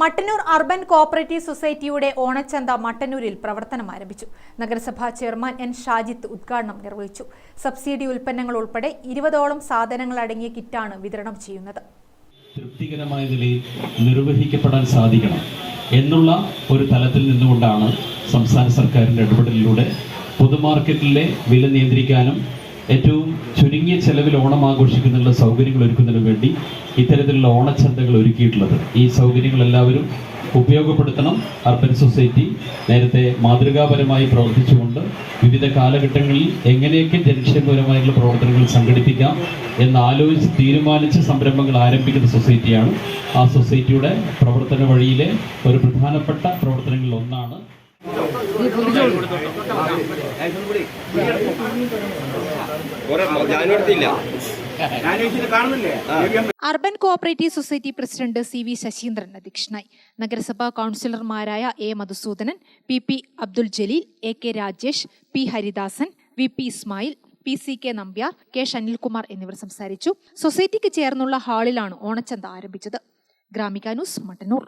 Mattannur urban cooperative സൊസൈറ്റിയുടെ ഓണച്ചന്ത മട്ടന്നൂരിൽ പ്രവർത്തനം ആരംഭിച്ചു. നഗരസഭാ ചെയർമാൻ എൻ ഷാജിത്ത് ഉദ്ഘാടനം നിർവഹിച്ചു. സബ്സിഡി ഉൽപ്പന്നങ്ങൾ ഉൾപ്പെടെ ഇരുപതോളം സാധനങ്ങൾ അടങ്ങിയ കിറ്റാണ് വിതരണം ചെയ്യുന്നത്. തൃപ്തികരമായ നിലയിൽ നിർവഹിക്കപ്പെടാൻ സാധിക്കണം എന്നുള്ള ഒരു തലത്തിൽ നിന്നുകൊണ്ടാണ് സംസ്ഥാന സർക്കാരിന്റെ ഇടപെടലിലൂടെ പൊതുമാർക്കറ്റിലെ വില നിയന്ത്രിക്കാനും ഏറ്റവും ചുരുങ്ങിയ ചെലവിൽ ഓണം ആഘോഷിക്കുന്നതിനുള്ള സൗകര്യങ്ങൾ ഒരുക്കുന്നതിന് വേണ്ടി ഇത്തരത്തിലുള്ള ഓണച്ചന്തകൾ ഒരുക്കിയിട്ടുള്ളത്. ഈ സൗകര്യങ്ങൾ എല്ലാവരും ഉപയോഗപ്പെടുത്തണം. അർബൻ സൊസൈറ്റി നേരത്തെ മാതൃകാപരമായി പ്രവർത്തിച്ചുകൊണ്ട് വിവിധ കാലഘട്ടങ്ങളിൽ എങ്ങനെയൊക്കെ ജനക്ഷേമപരമായിട്ടുള്ള പ്രവർത്തനങ്ങൾ സംഘടിപ്പിക്കാം എന്ന് ആലോചിച്ച് തീരുമാനിച്ച സംരംഭങ്ങൾ ആരംഭിക്കുന്ന സൊസൈറ്റിയാണ്. ആ സൊസൈറ്റിയുടെ പ്രവർത്തന വഴിയിലെ ഒരു പ്രധാനപ്പെട്ട പ്രവർത്തനങ്ങളിൽ ഒന്നാണ്. Urban cooperative society president C V Sasheendran അധ്യക്ഷനായി. നഗരസഭാ കൗൺസിലർമാരായ A Madhusoodanan P P Abdul Jaleel A K Rajesh P Haridasan V P Ismail P C K Nambiar K Shanilkumar എന്നിവർ സംസാരിച്ചു. സൊസൈറ്റിക്ക് ചേർന്നുള്ള ഹാളിലാണ് ഓണച്ചന്ത ആരംഭിച്ചത്. ഗ്രാമിക ന്യൂസ് മട്ടന്നൂർ.